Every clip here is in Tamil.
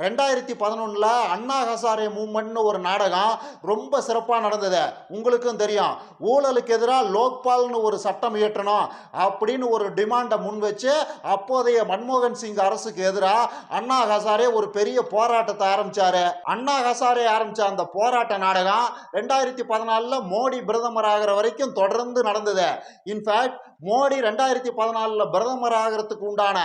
ரெண்டாயிரத்தி பதினொன்றில் அண்ணா ஹசாரே மூமெண்ட்னு ஒரு நாடகம் ரொம்ப சிறப்பாக நடந்தது. உங்களுக்கும் தெரியும். ஊழலுக்கு எதிராக லோக்பால்னு ஒரு சட்டம் இயற்றணும் அப்படின்னு ஒரு டிமாண்டை முன் வச்சு அப்போதைய மன்மோகன் சிங் அரசுக்கு எதிராக அண்ணா ஹசாரே ஒரு பெரிய போராட்டத்தை ஆரம்பித்தார் அண்ணா ஹசாரே ஆரம்பித்த அந்த போராட்ட நாடகம் ரெண்டாயிரத்தி பதினாலில் மோடி பிரதமர் ஆகிற வரைக்கும் தொடர்ந்து நடந்தது. இன்ஃபேக்ட் மோடி ரெண்டாயிரத்தி பதினாலில் பிரதமர் ஆகிறதுக்கு உண்டான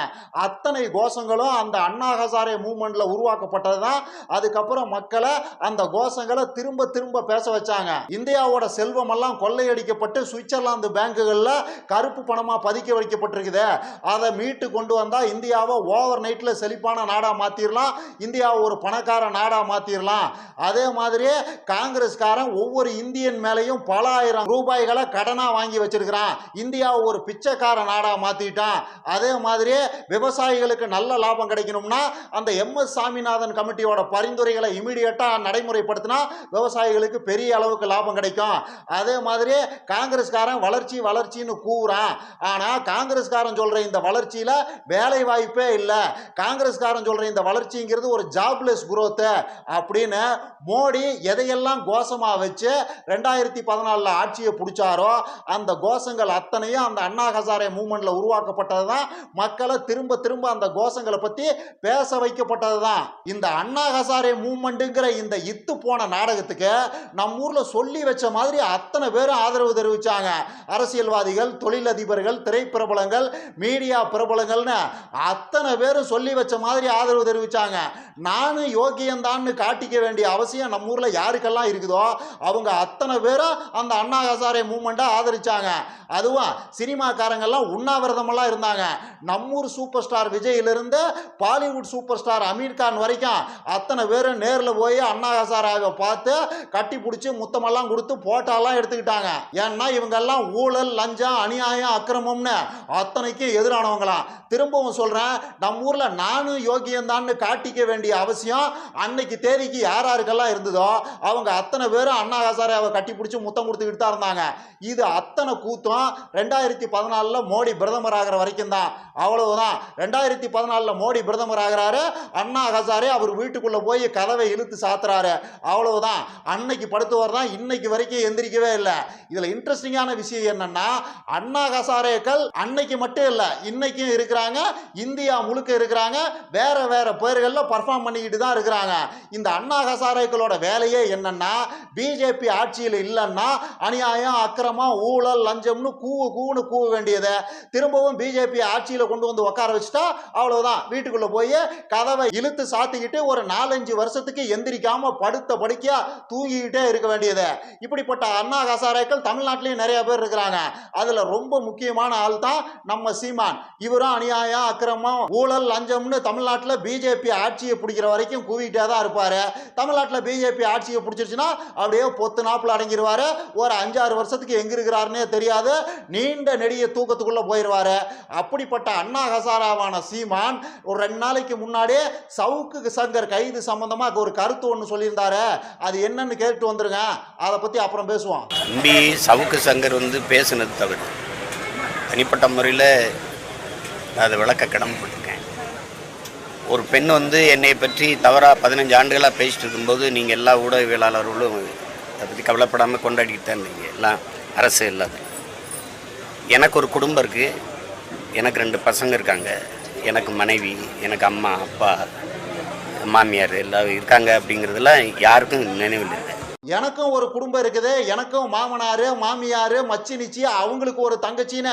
அத்தனை கோஷங்களும் அந்த அண்ணா ஹசாரே மூமெண்ட்ல உருவாக்கப்பட்டது தான் அதுக்கப்புறம் மக்களை அந்த கோஷங்களை திரும்ப திரும்ப பேச வச்சாங்க. இந்தியாவோட செல்வமெல்லாம் கொள்ளையடிக்கப்பட்டு சுவிட்சர்லாந்து பேங்குகளில் கருப்பு பணமாக பதிக்க வைக்கப்பட்டிருக்குது. அதை மீட்டு கொண்டு வந்தால் இந்தியாவை ஓவர் நைட்டில் செழிப்பான நாடாக மாற்றிடலாம் இந்தியாவை ஒரு பணக்கார நாடாக மாற்றிடலாம் அதே மாதிரியே காங்கிரஸ்காரன் ஒவ்வொரு இந்தியன் மேலேயும் பல ஆயிரம் ரூபாய்களை கடனாக வாங்கி வச்சிருக்கிறான். இந்தியாவை ஒரு பிச்சைக்கார நாடாக மாற்றிட்டான் அதே மாதிரியே விவசாயிகளுக்கு நல்ல லாபம் கிடைக்கணும்னா அந்த எம்எஸ் சாமிநாதன் கமிட்டியோட பரிந்துரைகளை இமீடியட்டாக நடைமுறைப்படுத்தினா விவசாயிகளுக்கு பெரிய அளவுக்கு லாபம் கிடைக்கும். அதே மாதிரி காங்கிரஸ்காரன் வளர்ச்சி வளர்ச்சின்னு கூறான் ஆனால் காங்கிரஸ்காரன் சொல்கிற இந்த வளர்ச்சியில் வேலை வாய்ப்பே இல்லை. காங்கிரஸ்காரன் சொல்கிற இந்த வளர்ச்சிங்கிறது ஒரு ஜாப்லெஸ் குரோத்து அப்படின்னு மோடி எதையெல்லாம் கோஷமாக வச்சு ரெண்டாயிரத்தி பதினாலில் ஆட்சியை பிடிச்சாரோ அந்த கோஷங்கள் அத்தனையும் அந்த அண்ணா ஹசாரே மூமெண்ட்ல உருவாக்கப்பட்டது தான் மக்களை திரும்ப திரும்ப அந்த கோஷங்களை பற்றி பேச வைக்கப்பட்டது தான் இந்த அண்ணா ஹசாரே மூமெண்ட்டுங்கிற இந்த இத்து போன நாடகத்துக்கு நம்ம ஊரில் சொல்லி வச்ச மாதிரி அத்தனை பேரும் ஆதரவு தெரிவிச்சாங்க. அரசியல்வாதிகள் தொழிலதிபர்கள் திரைப்பிரபலங்கள் மீடியா பிரபலங்கள்னு அத்தனை பேரும் சொல்லி வச்ச மாதிரி ஆதரவு தெரிவிச்சாங்க. நானும் யோகியந்தான்னு காட்டிக்க வேண்டிய அவசியம் நம்ம ஊரில் யாருக்கெல்லாம் இருக்குதோ அவங்க அத்தனை பேரும் அந்த அண்ணா ஹசாரே மூமெண்ட்டை ஆதரிச்சாங்க. அதுவும் சினிமாக்காரங்கெல்லாம் உண்ணாவிரதமெல்லாம் இருந்தாங்க. நம்மூர் super star விஜயிலிருந்து Bollywood super star Aamir Khan வரைக்கும் அத்தனை பேரும் நேரில் போய் அண்ணா ஹசாராவை பார்த்து கட்டி பிடிச்சி முத்தமெல்லாம் கொடுத்து போட்டாலாம் எடுத்துக்கிட்டாங்க. ஏன்னா இவங்கெல்லாம் ஊழல் லஞ்சம் அநியாயம் அக்கிரமம்னு அத்தனைக்கும் எதிரானவங்களாம். திரும்பவும் சொல்கிறேன் நம்ம ஊரில் நானும் யோகியந்தான்னு காட்டிக்க வேண்டிய அவசியம் அன்னைக்கு தேதிக்கு யார் யாருக்கெல்லாம் இருந்ததோ அவங்க அத்தனை பேரும் அண்ணா ஹசாராவை கட்டி பிடிச்சி முத்தம் கொடுத்துக்கிட்டு தான் இருந்தாங்க. இது அத்தனை கூத்தம் ரெண்டாயிரத்தி பதினாலில் மோடி பிரதமர் ஆகிற வரைக்கும் தான். அவ்வளவுதான். ரெண்டாயிரத்தி பதினாலில் மோடி பிரதமர் ஆகிறாரு அண்ணா ஹசாரே அவர் வீட்டுக்குள்ளே போய் கதவை இழுத்து சாத்துறாரு. அவ்வளவுதான். அன்னைக்கு படுத்துவார் தான் இன்னைக்கு வரைக்கும் எந்திரிக்கவே இல்லை. இதில் இன்ட்ரெஸ்டிங்கான விஷயம் என்னன்னா அண்ணா ஹசாரேக்கள் அன்னைக்கு மட்டும் இல்லை இன்னைக்கும் இருக்கிறாங்க. இந்தியா முழுக்க இருக்கிறாங்க. வேற வேற பேர்களில் பர்ஃபார்ம் பண்ணிக்கிட்டு தான் இருக்கிறாங்க. இந்த அண்ணா ஹசாரேக்களோட வேலையே என்னன்னா பிஜேபி ஆட்சியில் இல்லைன்னா அநியாயம் அக்கிரமம் ஊழல் லஞ்சம்னு கூவு கூவுன்னு கூவ வேண்டியது திரும்பவும் பிஜேபி ஆட்சியில் கொண்டு வந்து உட்கார வச்சுட்டா அவ்வளவுதான். வீட்டுக்குள்ள போய் கதவை இழுத்து சாத்திக்கிட்டு ஒரு நாலஞ்சு வருஷத்துக்கு எந்திரிக்காம படுத்த படுக்கையா தூங்கிக்கிட்டே இருக்க வேண்டியது. இப்படிப்பட்ட அண்ணா ஹசாரேக்கள் தமிழ்நாட்டிலையும் நிறைய பேர் இருக்கிறாங்க. அதுல ரொம்ப முக்கியமான ஆள் தான் நம்ம சீமான். இவரும் அநியாயம் அக்கிரமம் ஊழல் லஞ்சம்னு தமிழ்நாட்டில் பிஜேபி ஆட்சியை பிடிக்கிற வரைக்கும் கூவிட்டே தான் இருப்பாரு. தமிழ்நாட்டில் பிஜேபி ஆட்சியை பிடிச்சிருச்சுன்னா அப்படியே பொத்து நாப்பில் அடங்கிடுவாரு ஒரு அஞ்சாறு வருஷத்துக்கு எங்க இருக்கிறாருன்னே தெரியாது. நீண்ட நெடிய தூக்கத்துக்குள்ள போயிடுவாரு அப்படிப்பட்ட அண்ணா ஹசாராவான சீமான் ஒரு ரெண்டு நாளைக்கு முன்னாடியே சவுக்கு சங்கர் கைது சம்பந்தமாக ஒரு கருத்து ஒன்று சொல்லியிருந்தாரு. அது என்னன்னு கேட்டு வந்துருங்க. அதை பற்றி அப்புறம் பேசுவோம். தம்பி சவுக்கு சங்கர் வந்து பேசுனது தவறு. தனிப்பட்ட முறையில் அதை விளக்க கடமைப்பட்டிருக்கேன். ஒரு பெண் வந்து என்னை பற்றி தவறாக பதினஞ்சு ஆண்டுகளாக பேசிட்டு இருக்கும்போது நீங்கள் எல்லா ஊடகவியலாளர்களும் அதை பற்றி கவலைப்படாமல் கொண்டாடிக்கிட்டு தான் இருந்தீங்க. எல்லாம் அரசு இல்லாத எனக்கு ஒரு குடும்பம் இருக்குது எனக்கு ரெண்டு பசங்க இருக்காங்க. எனக்கு மனைவி எனக்கு அம்மா அப்பா மாமியார் எல்லாம் இருக்காங்க அப்படிங்கிறதுலாம் யாருக்கும் நினைவில் இல்லை எனக்கும் ஒரு குடும்பம் இருக்குது. எனக்கும் மாமனார் மாமியார் மச்சி நிச்சி அவங்களுக்கு ஒரு தங்கச்சின்னு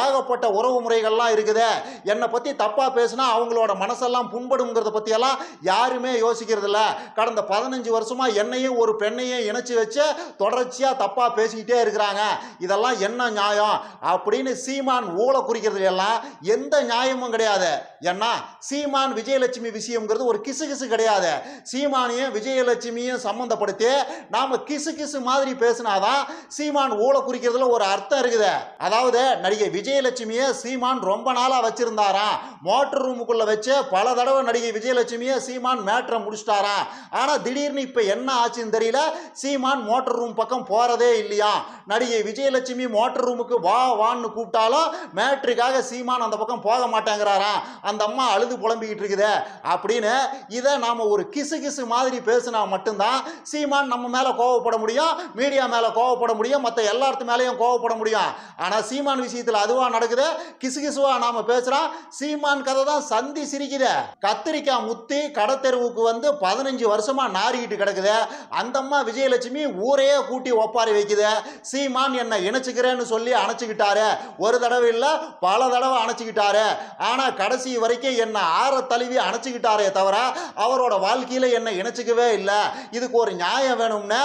ஏகப்பட்ட உறவு முறைகள்லாம் இருக்குது. என்னை பற்றி தப்பாக பேசுனா அவங்களோட மனசெல்லாம் புண்படுங்கிறத பற்றியெல்லாம் யாருமே யோசிக்கிறதில்ல. கடந்த பதினஞ்சு வருஷமாக என்னையும் ஒரு பெண்ணையும் இணைச்சி வச்சு தொடர்ச்சியாக தப்பாக பேசிக்கிட்டே இருக்கிறாங்க. இதெல்லாம் என்ன நியாயம்? அப்படின்னு சீமான் ஊழ குறிக்கிறது எல்லாம் எந்த நியாயமும் கிடையாது. ஏன்னா சீமான் விஜயலட்சுமி விஷயம்ங்கிறது ஒரு கிசு கிசு கிடையாது. சீமானையும் விஜயலட்சுமியும் சம்மந்தப்படுத்தி நாம கிசு கிசு மாதிரி பேசினாதான் சீமான் ஊழ குறிக்கிறதுல ஒரு அர்த்தம் இருக்குது. அதாவது நடிகை விஜயலட்சுமியை சீமான் ரொம்ப நாளா வச்சிருந்தாராம். மோட்டர் ரூமுக்குள்ள வச்சு பல தடவை நடிகை விஜயலட்சுமியை சீமான் மேட்ரை முடிச்சிட்டாராம். ஆனா திடீர்னு இப்ப என்ன ஆச்சுன்னு தெரியல. சீமான் மோட்டர் ரூம் பக்கம் போறதே இல்லையா? நடிகை விஜயலட்சுமி மோட்டர் ரூமுக்கு வா வான்னு கூப்பிட்டாலும் மேட்ருக்காக சீமான் அந்த பக்கம் போக மாட்டேங்கிறாராம். அந்த அம்மா அழுது புலம்பிக்கிட்டு இருக்குது. அப்படின்னு இதை நாம ஒரு கிசு கிசு மாதிரி பேசினா மட்டும்தான் சீமான் நம்ம மேலே கோவப்பட முடியும் மீடியா மேலே கோவப்பட முடியும் மற்ற எல்லாத்து மேலேயும் கோவப்பட முடியும். ஆனால் சீமான் விஷயத்தில் அதுவாக நடக்குது. கிசு நாம் பேசுகிறோம் சீமான் கதை தான் சந்தி சிரிக்குது. கத்திரிக்காய் முத்தி கடத்தெருவுக்கு வந்து பதினஞ்சு வருஷமாக நாறிக்கிட்டு கிடக்குது. அந்தம்மா விஜயலட்சுமி ஊரையே கூட்டி ஒப்பாரி வைக்குது. சீமான் என்னை இணைச்சிக்கிறேன்னு சொல்லி அணைச்சிக்கிட்டாரு. ஒரு தடவை இல்லை பல தடவை அணைச்சிக்கிட்டாரு. ஆனால் கடைசி வரைக்கும் என்னை ஆற தழுவி அணைச்சிக்கிட்டாரே தவிர அவரோட வாழ்க்கையில் என்னை இணைச்சிக்கவே இல்லை. இதுக்கு ஒரு நியாயம் வேணும்? உடனே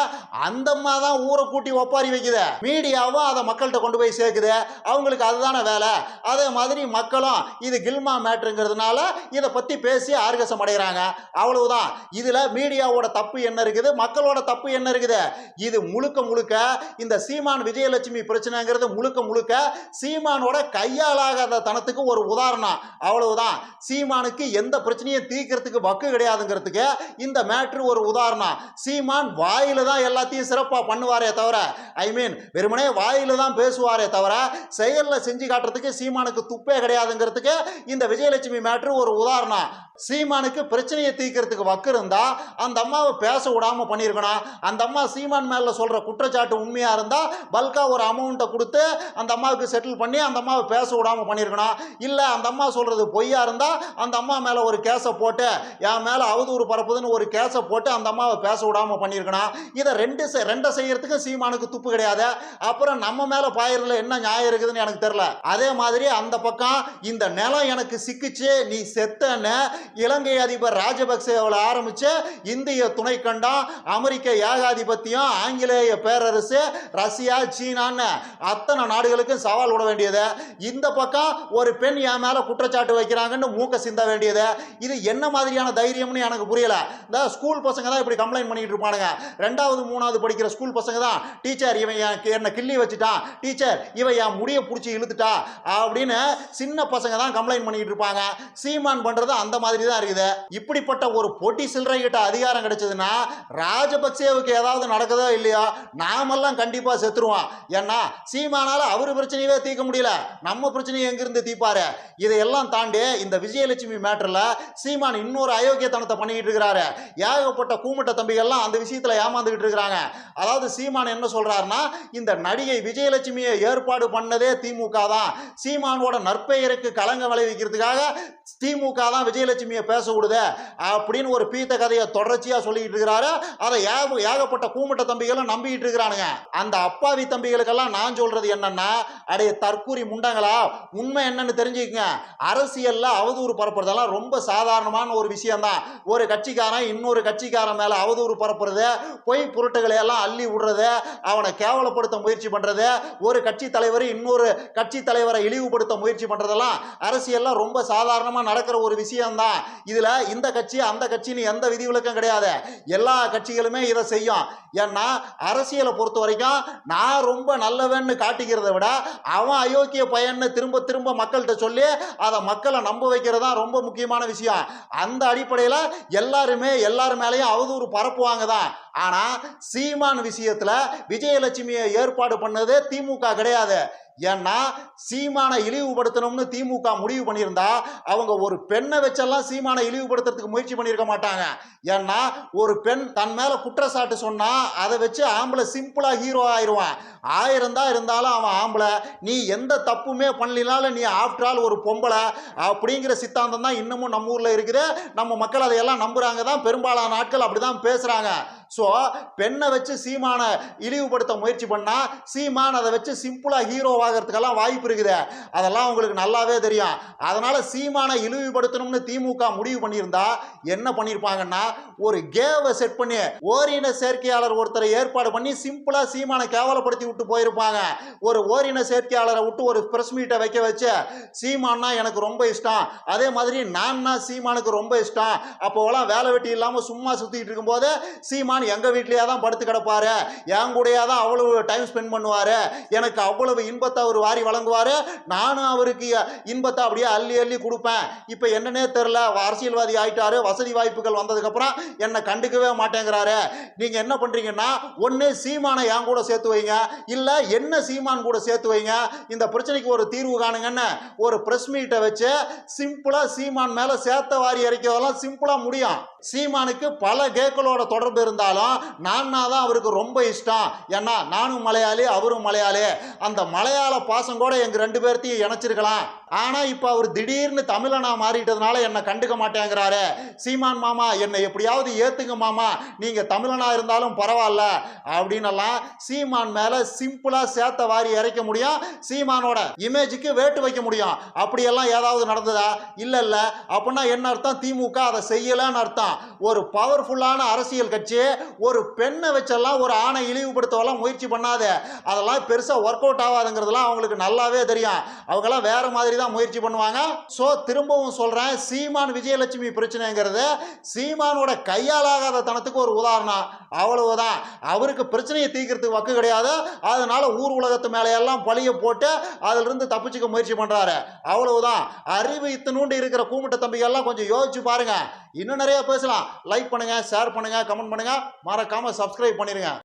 அந்த அம்மா தான் ஊரை கூட்டி ஒப்பாரி வைக்குது. மீடியாவும் அதை மக்கள்கிட்ட கொண்டு போய் சேர்க்குது. அவங்களுக்கு அதுதானே வேலை. அதே மாதிரி மக்களும் இது கில்மா மேட்ருங்கிறதுனால இதை பற்றி பேசி ஆர்கசம் அடைகிறாங்க. அவ்வளவுதான். இதில் மீடியாவோட தப்பு என்ன இருக்குது? மக்களோட தப்பு என்ன இருக்குது? இது முழுக்க முழுக்க இந்த சீமான் விஜயலட்சுமி பிரச்சனைங்கிறது முழுக்க முழுக்க சீமானோட கையாளாகாத தனத்துக்கு ஒரு உதாரணம். அவ்வளவுதான். சீமானுக்கு எந்த பிரச்சனையும் தீர்க்கிறதுக்கு வக்கு கிடையாதுங்கிறதுக்கு இந்த மேட்ரு ஒரு உதாரணம். சீமான் வாயில் தான் எல்லாத்தையும் சிறப்பாக பண்ணுவாரே தவிர ஐ மீன் வெறுமனே வாயில் தான் பேசுவாரே தவிர செயலில் செஞ்சு காட்டுறதுக்கு சீமானுக்கு துப்பே கிடையாதுங்கிறதுக்கு இந்த விஜயலட்சுமி மேட்ரு ஒரு உதாரணம். சீமானுக்கு பிரச்சனையை தீர்க்கிறதுக்கு வக்கு இருந்தால் அந்த அம்மாவை பேச விடாமல் பண்ணியிருக்கணும் அந்த அம்மா சீமான் மேலே சொல்கிற குற்றச்சாட்டு உண்மையாக இருந்தால் பல்காக ஒரு அமௌண்ட்டை கொடுத்து அந்த அம்மாவுக்கு செட்டில் பண்ணி அந்த அம்மாவை பேச விடாமல் பண்ணியிருக்கணும் இல்லை அந்த அம்மா சொல்கிறது பொய்யா இருந்தால் அந்த அம்மா மேலே ஒரு கேஸை போட்டு என் மேலே அவதூறு பரப்புதுன்னு ஒரு கேஸை போட்டு அந்த அம்மாவை பேச விடாமல் பண்ணியிருக்கணும் இதை ரெண்டு ரெண்டை செய்யறதுக்கு சீமானுக்கு துப்பு கிடையாது. அப்புறம் நம்ம மேல பாயிரல என்ன நியாயம் இருக்குதுன்னு எனக்கு தெரியல. அதே மாதிரி அந்த பக்கம் இந்த நிலம் எனக்கு சிக்கிச்சு நீ செத்தன்னு இலங்கை அதிபர் ராஜபக்சேவில் ஆரம்பிச்சு இந்திய துணை கண்டம் அமெரிக்க ஏகாதிபத்தியம் ஆங்கிலேய பேரரசு ரஷ்யா சீனான்னு அத்தனை நாடுகளுக்கும் சவால் விட வேண்டியது. இந்த பக்கம் ஒரு பெண் என் மேல குற்றச்சாட்டு வைக்கிறாங்கன்னு மூக்க சிந்த வேண்டியது. இது என்ன மாதிரியான தைரியம்னு எனக்கு புரியல. இந்த ஸ்கூல் பசங்க தான் இப்படி கம்ப்ளைண்ட் பண்ணிட்டு இருப்பானுங்க. ரெண்டாவது மூணாவது படிக்கிற ஸ்கூல் பசங்க தான் டீச்சர் இவன் என்னை கிள்ளி வச்சுட்டான் டீச்சர் இவன் என் முடியை பிடிச்சி இழுத்துட்டா அப்படின்னு சின்ன பசங்க தான் கம்ப்ளைண்ட் பண்ணிட்டு இருப்பாங்க. சீமான் பண்றது அந்த மாதிரி தான் இருக்குது. இப்படிப்பட்ட ஒரு பொட்டி சில்லறை கிட்ட அதிகாரம் கிடைச்சதுன்னா ராஜபக்சேவுக்கு ஏதாவது நடக்குதோ இல்லையோ நாமெல்லாம் கண்டிப்பா செத்துருவோம். ஏன்னா சீமானால அவர் பிரச்சனையவே தீர்க்க முடியல. நம்ம பிரச்சனையை எங்கிருந்து தீர்ப்பாரு? இதையெல்லாம் தாண்டி இந்த விஜயலட்சுமி மேட்டர்ல சீமான் இன்னொரு அயோக்கியத்தனத்தை பண்ணிக்கிட்டு இருக்கிறாரு. ஏகப்பட்ட கூமுட்ட தம்பிகள்லாம் அந்த விஷயத்துல ஏமாந்துகிட்டு இருக்கிறாங்க. அதாவது சீமான் என்ன சொல்றாருன்னா இந்த நடிகை விஜயலட்சுமியை ஏற்பாடு பண்ணதே திமுக தான். சீமானோட நற்பெயருக்கு களங்க விளைவிக்கிறதுக்காக திமுக தான் விஜயலட்சுமியை பேச விடுது அப்படின்னு ஒரு பீத்த கதையை தொடர்ச்சியா சொல்லிக்கிட்டு இருக்கிறாரு. அதை ஏக ஏகப்பட்ட கூமட்ட தம்பிகளும் நம்பிக்கிட்டு இருக்கிறானுங்க. அந்த அப்பாவி தம்பிகளுக்கெல்லாம் நான் சொல்றது என்னன்னா அடைய தற்கூரி முண்டங்களா உண்மை என்னன்னு தெரிஞ்சுக்கங்க. அரசியல்ல அவதூறு பரப்புறதெல்லாம் ரொம்ப சாதாரணமான ஒரு விஷயம்தான். ஒரு கட்சிக்காரன் இன்னொரு கட்சிக்காரன் மேல அவதூறு பரப்புறது பொய் பொருட்டுகளை எல்லாம் அள்ளி விடுறது அவனை கேவலப்படுத்த முயற்சி பண்ணுறது ஒரு கட்சி தலைவர் இன்னொரு கட்சி தலைவரை இழிவுபடுத்த முயற்சி பண்ணுறதெல்லாம் அரசியல்லாம் ரொம்ப சாதாரணமாக நடக்கிற ஒரு விஷயம்தான். இதில் இந்த கட்சி அந்த கட்சின்னு எந்த விதிவிலக்கும் கிடையாது. எல்லா கட்சிகளுமே இதை செய்யும். ஏன்னா அரசியலை பொறுத்த வரைக்கும் நான் ரொம்ப நல்லவன்னு காட்டிக்கிறத விட அவன் அயோக்கிய பயன்னு திரும்ப திரும்ப மக்கள்கிட்ட சொல்லி அதை மக்களை நம்ப வைக்கிறது தான் ரொம்ப முக்கியமான விஷயம். அந்த அடிப்படையில் எல்லாருமே எல்லார் மேலேயும் அவதூறு பரப்புவாங்க தான் ஆனால் சீமான் விஷயத்தில் விஜயலட்சுமியை ஏற்பாடு பண்ணதே திமுக கிடையாது. ஏன்னா சீமானை இழிவுபடுத்தணும்னு திமுக முடிவு பண்ணியிருந்தா அவங்க ஒரு பெண்ணை வச்செல்லாம் சீமானை இழிவுபடுத்துறதுக்கு முயற்சி பண்ணியிருக்க மாட்டாங்க. ஏன்னா ஒரு பெண் தன் மேல குற்றச்சாட்டு சொன்னா அதை வச்சு ஆம்பளை சிம்பிளா ஹீரோ ஆயிடுவான். ஆயிரம் தான் இருந்தாலும் அவன் ஆம்பளை. நீ எந்த தப்புமே பண்ணலினாலும் நீ ஆஃப்டர் ஆல் ஒரு பொம்பளை அப்படிங்கிற சித்தாந்தம் தான் இன்னமும் நம்ம ஊர்ல இருக்குது. நம்ம மக்கள் அதையெல்லாம் நம்புறாங்க தான். பெரும்பாலான ஆட்கள் அப்படிதான் பேசுறாங்க. ஸோ பெண்ணை வச்சு சீமானை இழிவுபடுத்த முயற்சி பண்ணா சீமான் அதை வச்சு சிம்பிளாக ஹீரோவாகிறதுக்கெல்லாம் வாய்ப்பு இருக்குது. அதெல்லாம் உங்களுக்கு நல்லாவே தெரியும். அதனால சீமானை இழிவுபடுத்தணும்னு திமுக முடிவு பண்ணியிருந்தா என்ன பண்ணியிருப்பாங்கன்னா ஒரு கேவை செட் பண்ணி ஓரின சேர்க்கையாளர் ஒருத்தரை ஏற்பாடு பண்ணி சிம்பிளாக சீமானை கேவலப்படுத்தி விட்டு போயிருப்பாங்க. ஒரு ஓரின சேர்க்கையாளரை விட்டு ஒரு பிரஸ் மீட்டை வைக்க வச்சு சீமான்னா எனக்கு ரொம்ப இஷ்டம். அதே மாதிரி நான்னா சீமானுக்கு ரொம்ப இஷ்டம். அப்போலாம் வேலை வெட்டி இல்லாமல் சும்மா சுற்றிட்டு இருக்கும்போது சீமான் எங்கள் வீட்லேயே தான் படுத்து கிடப்பாரு? என் கூடையே தான் அவ்வளவு டைம் ஸ்பெண்ட் பண்ணுவார்? எனக்கு அவ்வளவு இன்பத்தை அவர் வாரி வழங்குவார். நானும் அவருக்கு இன்பத்தை அப்படியே அள்ளி அள்ளி கொடுப்பேன். இப்போ என்னன்னே தெரில அரசியல்வாதி ஆயிட்டாரு. வசதி வாய்ப்புகள் வந்ததுக்கப்புறம் என்னை கண்டுக்கவே மாட்டேங்கிறாரு. நீங்கள் என்ன பண்ணுறீங்கன்னா ஒன்று சீமானை என் கூட சேர்த்து வைங்க. இல்லை என்ன சீமான் கூட சேர்த்து வைங்க. இந்த பிரச்சனைக்கு ஒரு தீர்வு காணுங்கன்னு ஒரு ப்ரெஸ் மீட்டை வச்சு சிம்பிளாக சீமான் மேலே சேர்த்த வாரி இறக்கிறதெல்லாம் சிம்பிளாக முடியும். சீமானுக்கு பல கேக்களோட தொடர்பு இருந்தாலும் நான்னா தான் அவருக்கு ரொம்ப இஷ்டம். ஏன்னா நானும் மலையாளி அவரும் மலையாளி. அந்த மலையாள பாசம் கூட எங்கள் ரெண்டு பேர்த்தையும் இணைச்சிருக்கலாம். ஆனால் இப்போ அவர் திடீர்னு தமிழனா மாறிட்டதுனால என்னை கண்டுக்க மாட்டேங்கிறாரு. சீமான் மாமா என்னை எப்படியாவது ஏற்றுங்க மாமா. நீங்கள் தமிழனா இருந்தாலும் பரவாயில்ல அப்படின்னெல்லாம் சீமான் மேலே சிம்பிளாக சேத்த வாரி இறைக்க முடியும். சீமானோட இமேஜுக்கு வேட்டு வைக்க முடியும். அப்படியெல்லாம் ஏதாவது நடந்ததா? இல்லை இல்லை. அப்படின்னா என்ன அர்த்தம்? திமுக அதை செய்யலன்னு அர்த்தம். ஒரு பவர்ஃபுல்லான அரசியல் கட்சி ஒரு பெண்ணை வச்செல்லாம் ஒரு ஆணை இழிவுபடுத்தவெல்லாம் முயற்சி பண்ணாது. அதெல்லாம் பெருசாக ஒர்க் அவுட் ஆகாதுங்கிறதுலாம் அவங்களுக்கு நல்லாவே தெரியும். அவங்கெல்லாம் வேறு மாதிரி தான் முயற்சி பண்ணுவாங்க. ஸோ திரும்பவும் சொல்றேன் சீமான் விஜயலட்சுமி பிரச்சனைங்கிறது சீமானோட கையாலாகாத தனத்துக்கு ஒரு உதாரணம். அவ்வளவுதான். அவருக்கு பிரச்சனையை தீக்கிறதுக்கு வக்கு கிடையாது. அதனால ஊர் உலகத்து மேலே எல்லாம் பழிய போட்டு அதுல இருந்து தப்பிச்சுக்க முயற்சி பண்றாரு. அவ்வளவுதான். அறிவு இத்தனூண்டு இருக்கிற கூமிட்ட தம்பிகள்லாம் கொஞ்சம் யோசிச்சு பாருங்க. இன்னும் நிறைய பேசலாம். லைக் பண்ணுங்க ஷேர் பண்ணுங்க கமெண்ட் பண்ணுங்க. மறக்காமல் சப்ஸ்கிரைப் பண்ணிடுங்க